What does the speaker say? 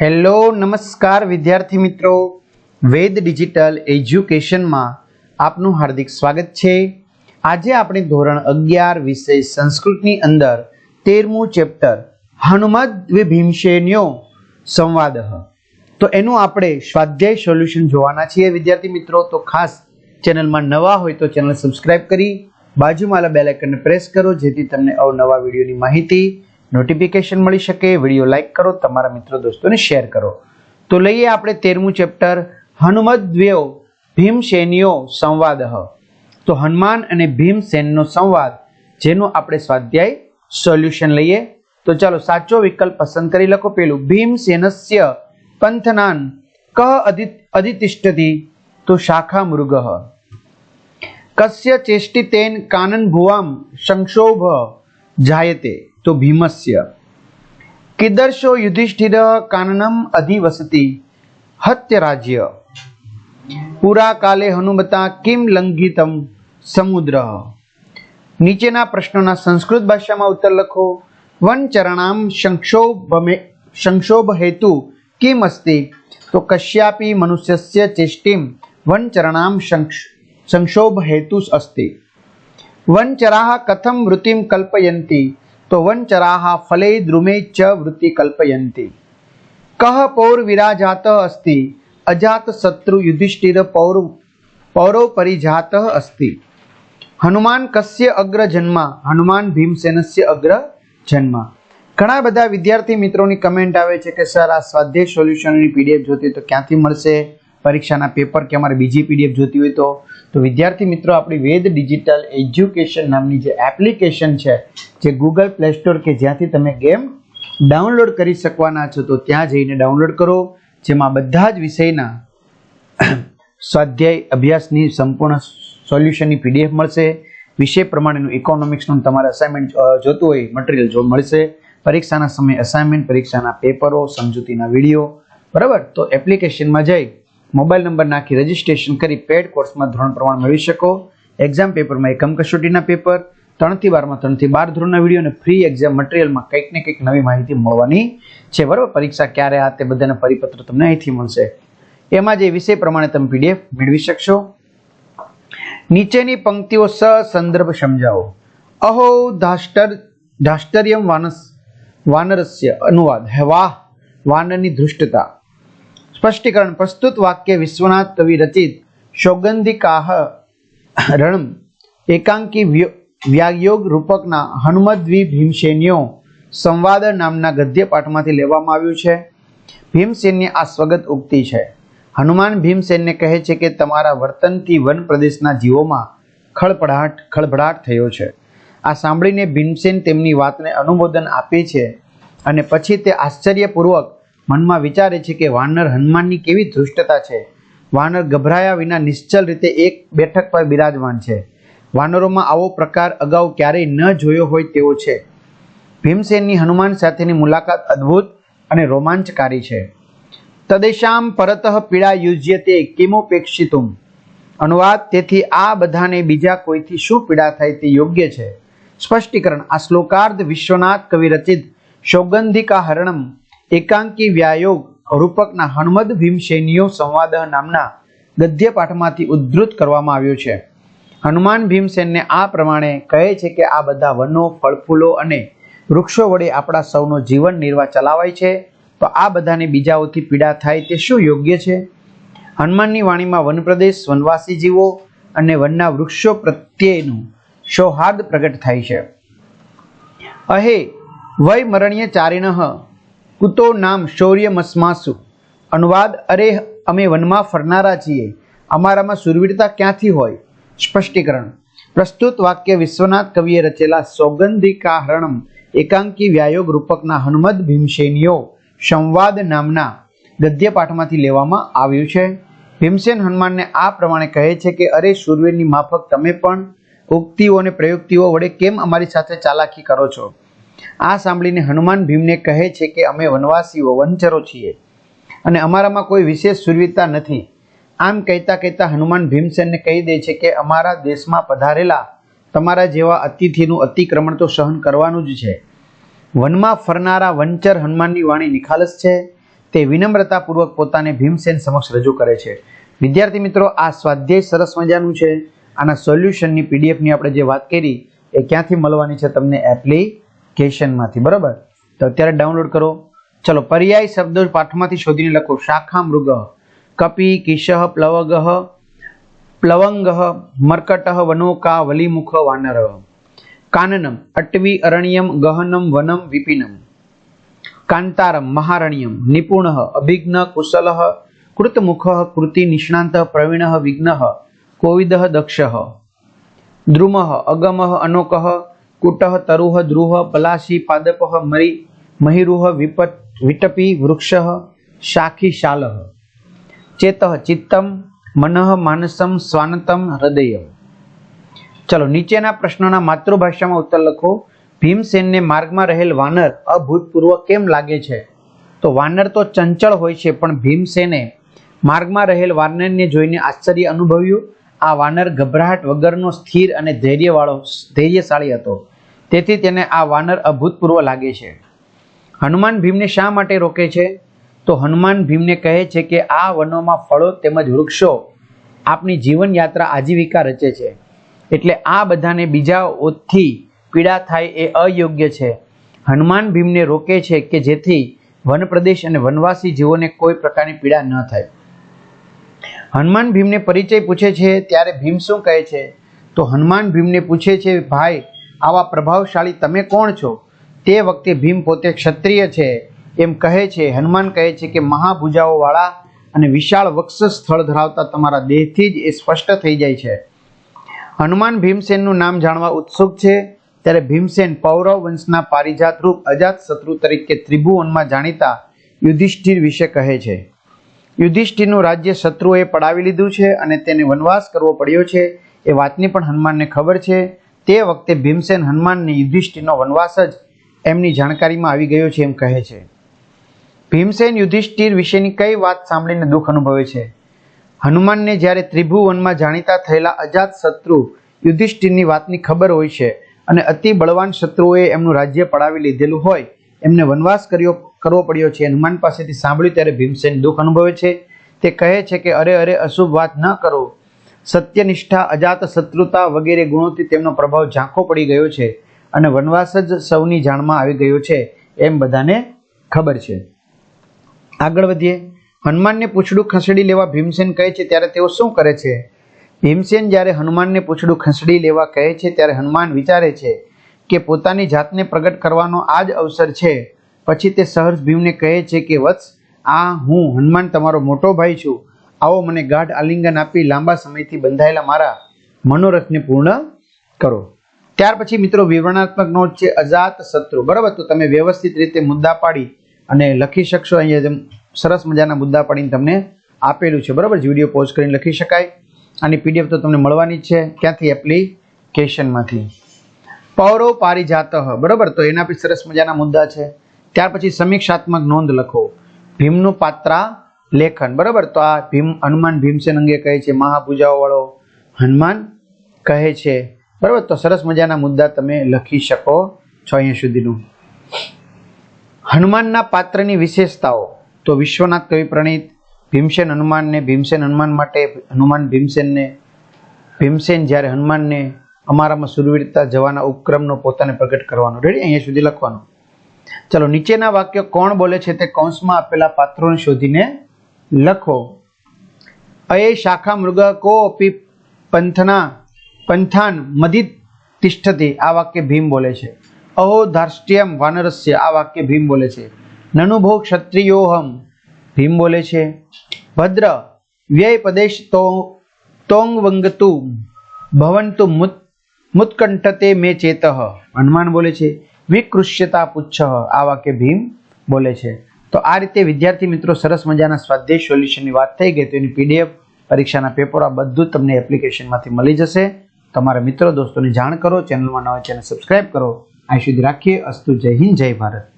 Hello, નમસ્કાર વિદ્યાર્થી મિત્રો. વેદ ડિજિટલ એજ્યુકેશનમાં આપનું હાર્દિક સ્વાગત છે. આજે આપણે ધોરણ અગિયાર વિષય સંસ્કૃતની અંદર તેરમું ચેપ્ટર હનુમદ વિભીમસેન્યો સંવાદ. તો એનું આપણે સ્વાધ્યાય સોલ્યુશન જોવાના છીએ વિદ્યાર્થી મિત્રો. તો ખાસ ચેનલમાં નવા હોય તો ચેનલ સબસ્ક્રાઇબ કરી, બાજુમાં બેલ આઇકનને પ્રેસ કરો, જેથી તમને અવનવા વિડીયોની માહિતી નોટિફિકેશન મળી શકે, વીડિયો લાઇક કરો, તમારા મિત્રો દોસ્તોને શેર કરો. તો લઈએ આપણે તેરમું ચેપ્ટર હનુમદ્વ્યો ભીમસેનીયો સંવાદ તો હનુમાન અને ભીમસેનનો સંવાદ, જેનો આપણે સ્વાધ્યાય સોલ્યુશન લઈએ. તો ચાલો સાચો વિકલ્પ પસંદ કરી લખો પેલું. ભીમસેનસ્ય પંથનાન કહ અધિ અધિતિષ્ઠતિ? તો શાખા મૃગ કસ્ય ચેષ્ટિતેન કાનન ભુવામ સંક્ષોભ જાયતે. તો ભીમસ્ય કિદર્શો યુધિષ્ઠિર કાનનમ અધિવસતિ હત્ય રાજ્ય પુરા કાલે હનુમતા કિમ લંઘિતમ સમુદ્ર નીચેના પ્રશ્નોના સંસ્કૃત ભાષામાં ઉત્તર લખો વનચરણામ સંક્ષોભમે સંક્ષોભ હેતુ કિમ અસ્તિ તો કશ્યાપી મનુષ્યસ્ય ચેષ્ટિમ વનચરણામ સંક્ષ સંક્ષોભ હેતુ અસ્તિ વનચરાः કથમ વૃત્તિમ કલ્પયન્તિ તો વનચરાः ફલે દ્રુમે ચ વૃત્તિ કલ્પયંતી કહ પૌર વિરાજાત અસ્તિ અજાત શત્રુ યુધિષ્ઠિર પૌર પૌરો પરિજાત અસ્તિ હનુમાન કસ્ય અગ્ર જન્મ હનુમાન ભીમસેનસ્ય અગ્ર જન્મ ઘણા બધા વિદ્યાર્થી મિત્રોની કમેન્ટ આવે છે કે, સર, આ સ્વાધ્યાય સોલ્યુશનની પીડીએફ જોતી તો ક્યાંથી મળશે? પરીક્ષાના પેપર કે અમારે બીજી પીડીએફ જોતી હોય તો. તો વિદ્યાર્થી મિત્રો, આપણી વેદ ડિજિટલ એજ્યુકેશન નામની જે એપ્લિકેશન છે, જે ગૂગલ પ્લે સ્ટોર કે જ્યાંથી તમે ગેમ ડાઉનલોડ કરી શકવાના છો, તો ત્યાં જઈને ડાઉનલોડ કરો. જેમાં બધા જ વિષયના સ્વાધ્યાય અભ્યાસની સંપૂર્ણ સોલ્યુશનની પીડીએફ મળશે. વિષય પ્રમાણેનું ઇકોનોમિક્સનું તમારે અસાઇનમેન્ટ જોતું હોય મટીરિયલ જો મળશે. પરીક્ષાના સમયે અસાઇનમેન્ટ પરીક્ષાના પેપરો, સમજૂતીના વીડિયો. બરાબર? તો એપ્લિકેશનમાં જઈ મોબાઈલ નંબર નાખી રજીસ્ટ્રેશન કરી પેડ કોર્સમાં ધોરણ પ્રમાણ મેળવી શકો. એક્ઝામ પેપરમાં એકમ કસોટીના પેપર ત્રણથી બારમાં, ત્રણથી બાર ધોરણના વીડિયો અને ફ્રી એક્ઝામ મટીરિયલમાં કંઈક ને કંઈક નવી માહિતી મળવાની છે. બરાબર? પરીક્ષા ક્યારે આ તે બધાના પરિપત્ર તમને અહીંથી મળશે. એમાં જે વિષય પ્રમાણે તમે પીડીએફ મેળવી શકશો. નીચેની પંક્તિઓ સંદર્ભ સમજાવો. અહો ધાષ્ટર, ધાષ્ટર્યમ વાનસ, વાનરસ્ય અનુવાદ. વાહ! વાનરની ધૃષ્ટતા. સ્પષ્ટીકરણ, પ્રસ્તુત વાક્ય વિશ્વનાથ કવિ રચિત સોગંધિકાહ રણમ એકાંકી વ્ય- વ્યાયોગ રૂપકના હનુમદ્વી ભીમસેન્યો સંવાદ નામના ગદ્ય પાઠમાંથી લેવામાં આવ્યું છે. ભીમસેનની આ સ્વગત ઉક્તિ છે. હનુમાન ભીમસેનને કહે છે કે તમારા વર્તનથી વન પ્રદેશના જીવોમાં ખળભળાટ ખળભળાટ થયો છે. આ સાંભળીને ભીમસેન તેમની વાતને અનુમોદન આપે છે અને પછી તે આશ્ચર્યપૂર્વક મનમાં વિચારે છે કે વાનર હનુમાનની કેવી ધૃષ્ટતા છે? વાનર ગભરાયા વિના નિશ્ચલ રીતે એક બેઠક પર બિરાજમાન છે. વાનરોમાં આવો પ્રકાર અગાઉ ક્યારેય ન જોયો હોય તેવો છે. ભીમસેનની હનુમાન સાથેની મુલાકાત અદ્ભુત અને રોમાંચકારી છે. તદેશામ પરતઃ પીડા યુજ્યતે કિમોપેક્ષિતું અનુવાદ, તેથી આ બધાને બીજા કોઈથી શું પીડા થાય તે યોગ્ય છે? સ્પષ્ટીકરણ, આ શ્લોકાર્ધ વિશ્વનાથ કવિ રચિત સૌગંધિકા હરણમ એકાંકી વ્યાયોગ રૂપકના હનુમદ ભીમસેનીઓ સંવાદ નામના ગદ્ય પાઠમાંથી ઉદ્ધૃત કરવામાં આવ્યો છે. હનુમાન ભીમસેનને આ પ્રમાણે કહે છે કે આ બધા વનો, ફળફૂલો અને વૃક્ષો વડે આપણા સૌનો જીવન નિર્વાહ ચલાવાય છે. તો આ બધાને બીજાઓથી પીડા થાય તે શું યોગ્ય છે? હનુમાનની વાણીમાં વનપ્રદેશ વનવાસી જીવો અને વનના વૃક્ષો પ્રત્યેનું સૌહાર્દ પ્રગટ થાય છે. અહે વય મરણ્ય ચારિણ કુતો નામ શૌર્યમસ્માસુ અનુવાદ, અરે, અમે વનમાં ફરનારા છીએ. અમારામાં સુરવીરતા ક્યાંથી હોય? સ્પષ્ટીકરણ. પ્રસ્તુત વાક્ય વિશ્વનાથ કવિએ રચેલા સૌગંધિકાહરણમ એકાંકી વ્યાયોગ રૂપકના હનુમદ ભીમસેનીઓ સંવાદ નામના ગદ્ય પાઠમાંથી લેવામાં આવ્યું છે. ભીમસેન હનુમાનને આ પ્રમાણે કહે છે કે, અરે, સુરવીરની માફક તમે પણ ઉક્તિઓ અને પ્રયુક્તિઓ વડે કેમ અમારી સાથે ચાલાકી કરો છો? આ સાંભળીને હનુમાન ભીમને કહે છે કે અમે વનવાસીઓ, વનચરો છીએ અને અમારામાં કોઈ વિશેષ સુરવીરતા નથી. આમ કહેતા કહેતા હનુમાન ભીમસેનને કહી દે છે કે અમારા દેશમાં પધારેલા તમારા જેવા અતિથિનું અતિક્રમણ તો સહન કરવાનું જ છે. વનમાં ફરનારા વંચર હનુમાનની વાણી નિખાલસ છે. તે વિનમ્રતાપૂર્વક પોતાને ભીમસેન સમક્ષ રજૂ કરે છે. વિદ્યાર્થી મિત્રો, આ સ્વાધ્યાય સરસ મજાનું છે. આના સોલ્યુશનની પીડીએફની આપણે જે વાત કરી, એ ક્યાંથી મળવાની છે તમને એપ્લિકેશનમાંથી બરાબર? તો અત્યારે ડાઉનલોડ કરો. ચલો, પર્યાય શબ્દો પાઠમાંથી શોધીને લખો. શાખા મૃગ, કપી, કિશહ, પ્લવગ, પ્લવંગ, મર્કટ, વનોકા, વલીમુખ, વાનર, કાનનમ, અટવી, અરણ્યમ, ગહનમ, વનમ, વિપિનમ, કાંતારમ, મહારણ્યમ, નિપુણ અભિજ્ઞ કુશલ, કૃતમુખ, કૃતિ, નિષ્ણાંત, પ્રવીણ, વિઘ્ન, કોવિદ, દક્ષ, દ્રુમ, અગમ, અનોક કુટ તરુહ દ્રુહ પલાશી, પાદપહ, મરી, મહિરુહ વિપટ વિટપી વૃક્ષ શાખી, શાલહ. ચેત ચિત્તમ મનઃ માનસમ, સ્વાનતમ હૃદય ચલો, નીચેના પ્રશ્નોના માતૃભાષામાં ઉત્તર લખો. ભીમસેનને માર્ગમાં રહેલ વાનર અભૂતપૂર્વ કેમ લાગે છે? તો વાનર તો ચંચળ હોય છે, પણ ભીમસેને માર્ગમાં રહેલ વાનરને જોઈને આશ્ચર્ય અનુભવ્યું. આ વાનર ગભરાટ વગરનો સ્થિર અને ધૈર્યવાળો, ધૈર્યશાળી હતો. તેથી તેને આ વાનર અભૂતપૂર્વ લાગે છે. હનુમાન ભીમને શા માટે રોકે છે? તો હનુમાન ભીમને કહે છે કે આ વનોમાં ફળો તેમજ વૃક્ષો આપની જીવન યાત્રા આજીવિકા રચે છે. એટલે આ બધાને બીજા ઓથથી પીડા થાય એ અયોગ્ય છે. હનુમાન ભીમને રોકે છે કે જેથી વન પ્રદેશ અને વનવાસી જીવોને કોઈ પ્રકારની પીડા ન થાય. હનુમાન ભીમને પરિચય પૂછે છે, ત્યારે ભીમ શું કહે છે? તો હનુમાન ભીમને પૂછે છે, ભાઈ આવા પ્રભાવશાળી તમે કોણ છો? તે વખતે ભીમ પોતે ક્ષત્રિય છે. એમ કહે છે, હનુમાન કહે છે કે મહાભુજાઓ વાળા અને વિશાળ વક્ષ સ્થળ ધરાવતા તમારા દેહથી જ એ સ્પષ્ટ થઈ જાય છે. હનુમાન ભીમસેનનું નામ જાણવા ઉત્સુક છે. ત્યારે ભીમસેન પૌરવ વંશના પારિજાત રૂપ અજાત શત્રુ તરીકે ત્રિભુવનમાં જાણીતા યુધિષ્ઠિર વિશે કહે છે. યુધિષ્ઠિરનું રાજ્ય શત્રુએ પડાવી લીધું છે અને તેને વનવાસ કરવો પડ્યો છે. એ વાતની પણ હનુમાનને ખબર છે. તે વખતે ભીમસેન હનુમાનને યુધિષ્ઠિરનો વનવાસ જ એમની જાણકારીમાં આવી ગયો છે એમ કહે છે. ભીમસેન યુધિષ્ઠિર વિશેની કઈ વાત સાંભળીને દુઃખ અનુભવે છે? હનુમાનને જ્યારે ત્રિભુવનમાં જાણીતા થયેલા અજાત શત્રુ યુધિષ્ઠિરની વાતની ખબર હોય છે અને અતિ બળવાન શત્રુઓએ એમનું રાજ્ય પડાવી લીધેલું હોય, એમને વનવાસ કર્યો, કરવો પડ્યો છે. હનુમાન પાસેથી સાંભળ્યું ત્યારે ભીમસેન દુઃખ અનુભવે છે. તે કહે છે કે, અરે અરે, અશુભ વાત ન કરો. સત્યનિષ્ઠા, અજાત શત્રુતા વગેરે ગુણોથી તેમનો પ્રભાવ ઝાંખો પડી ગયો છે અને વનવાસ જ સૌની જાણમાં આવી ગયો છે એમ બધાને ખબર છે. આગળ વધીએ. હનુમાનને પૂછડું ખસેડી લેવા ભીમસેન કહે છે ત્યારે તેઓ શું કરે છે? ભીમસેન જ્યારે હનુમાનને પૂછડું ખસેડી લેવા કહે છે ત્યારે હનુમાન વિચારે છે કે પોતાની જાતને પ્રગટ કરવાનો આ જ અવસર છે. પછી તે સહર્ષ ભીમને કહે છે કે, વત્સ, આ હું હનુમાન તમારો મોટો ભાઈ છું. આવો મને ગાઢ આલિંગન આપી લાંબા સમયથી બંધાયેલા મારા મનોરથને પૂર્ણ કરો. ત્યાર પછી મિત્રો, વિવરણાત્મક નોટ છે અજાત શત્રુ. બરાબર? તો તમે વ્યવસ્થિત રીતે મુદ્દા પાડી અને લખી શકશો. અહીંયા સરસ મજાના મુદ્દા પાડીને તમને આપેલું છે. બરાબર? વીડિયો પોઝ કરીને લખી શકાય. આની પીડીએફ તો તમને મળવાની જ છે ક્યાંથી એપ્લિકેશનમાંથી પૌરવ પારિજાત. બરાબર? તો એના બી સરસ મજાના મુદ્દા છે. ત્યાર પછી સમીક્ષાત્મક નોંધ લખો. ભીમનું પાત્રા લેખન, બરાબર? તો આ ભીમ, હનુમાન ભીમસેન અંગે કહે છે મહાપૂજાઓ વાળો હનુમાન કહે છે. બરાબર? તો સરસ મજાના મુદ્દા તમે લખી શકો છો અહીંયા સુધીનું. હનુમાનના પાત્રની વિશેષતાઓ. તો વિશ્વનાથ કવિ પ્રણીત, ભીમસેન હનુમાનને, ભીમસેન હનુમાન માટે હનુમાન ભીમસેનને, ભીમસેન જ્યારે હનુમાનને અમારામાં સુરવીરતા જવાના ઉપક્રમનો પોતાને પ્રગટ કરવાનો. રેડી અહીંયા સુધી લખવાનું. ચલો, નીચેના વાક્ય કોણ બોલે છે તે કૌંસમાં આપેલા પાત્રોને શોધીને લખો, અયે શાખા મૃગ કોપી પંથના, પંથાન મદિત તિષ્ઠતે. આ વાક્ય ભીમ બોલે છે. અહો ધાર્ષ્ટ્યમ વાનરસ્ય. આ વાક્ય ભીમ બોલે છે. નનુભો ક્ષત્રિયોહમ. ભીમ બોલે છે. ભદ્ર વ્યય પદેશ તો, તોંગ વંગતુ, ભવંતુ મુત, મુત્કંઠતે મે ચેતઃ. હનુમાન બોલે છે. વિકૃષ્યતા પુચ્છ. આ વાક્ય ભીમ બોલે છે. તો આ રીતે વિદ્યાર્થી મિત્રો સરસ મજાના સ્વાધ્યાય સોલ્યુશનની વાત થઈ ગઈ, તો એની પીડીએફ પરીક્ષાના પેપર આ બધું તમને એપ્લિકેશનમાંથી મળી જશે. તમારા મિત્રો, દોસ્તોને જાણ કરો, ચેનલમાં નવા ચેનલ સબસ્ક્રાઇબ કરો. અહીં સુધી રાખીએ. અસ્તુ જય હિન્દ, જય ભારત.